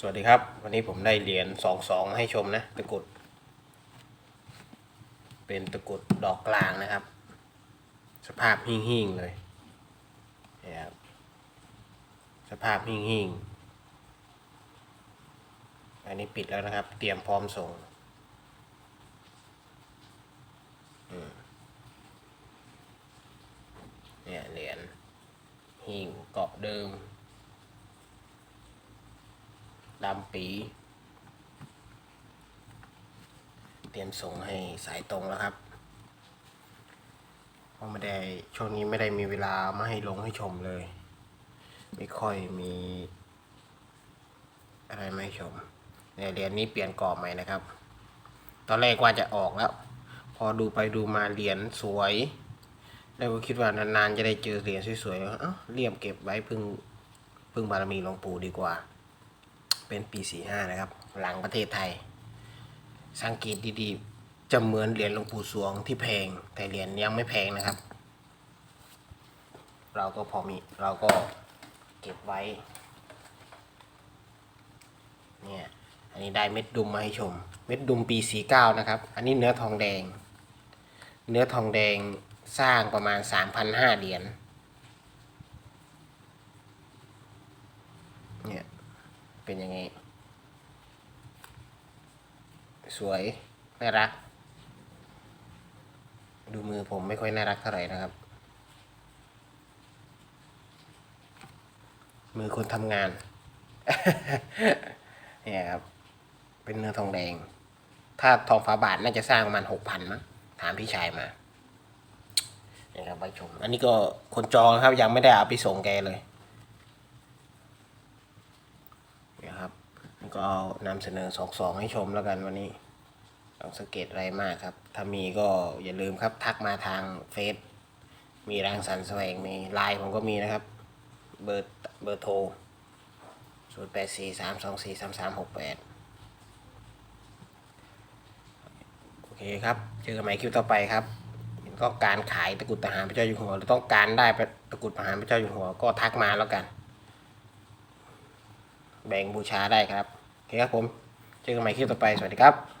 สวัสดีครับ วันนี้ผมได้เหรียญสองสองให้ชมนะ ตะกรุด เป็นตะกรุดดอกกลางนะครับ สภาพหิ่งหิ่งๆเลยนี่ครับสภาพหิ่งหิ่งๆอันนี้ปิดแล้วนะครับ เตรียมพร้อมส่งเนี่ยเหรียญหิ่งเกาะเดิม ดำปี เตรียมส่งให้สายตรงแล้วครับเพราะไม่ได้ช่วงนี้ไม่ได้มีเวลามาให้ลงให้ชมเลย ไม่ค่อยมี อะไรมาให้ชม ในเรียนนี้เปลี่ยนกรอบใหม่นะครับ ตอนแรกว่าจะออกแล้ว พอดูไปดูมาเหรียญสวยแล้วก็คิดว่านานๆจะได้เจอเหรียญสวยๆเอ้าเรียมเก็บไว้พึ่งพึ่งบารมีหลวงปู่ดีกว่า เป็นปี 45 นะครับ หลังประเทศไทย สังเกตดีๆ จะเหมือนเหรียญหลวงปู่สวงที่แพง แต่เหรียญยังไม่แพงนะครับ เราก็พอมี เราก็เก็บไว้ เนี่ย อันนี้ได้เม็ดดุมมาให้ชม เม็ดดุมปี 49 นะครับ อันนี้เนื้อทองแดง เนื้อทองแดงสร้างประมาณ 3,500 เหรียญ เนี่ย เป็นอย่างนี้ สวย น่ารัก ดูมือผมไม่ค่อยน่ารักเท่าไหร่นะครับ มือคนทำงาน เนี่ยครับ เป็นเนื้อทองแดง ถ้าทองฝาบาทน่าจะสร้างประมาณหกพันมั้งถามพี่ชายมานี่ครับใบชม อันนี้ก็คนจองครับยังไม่ได้เอาไปส่งแกเลยครับแล้ว ก็เอานำเสนอสองสองให้ชมแล้วกันวันนี้ต้องสังเกตอะไรมากครับ ถ้ามีก็อย่าลืมครับทักมาทางเฟซมีรังสรรค์แสวงมีไลน์ผมก็มีนะครับ เบอร์เบอร์โทรศูนย์แปดสี่สามสองสี่สามสามหกแปดโอเคครับ เจอกันใหม่คลิปต่อไปครับก็การขายตะกรุดทหารพระเจ้าอยู่หัวหรือต้องการได้ตะกรุดทหารพระเจ้าอยู่หัวก็ทักมาแล้วกัน แบ่งบูชาได้ครับ โอเคครับผม เจอกันใหม่คลิปต่อไป สวัสดีครับ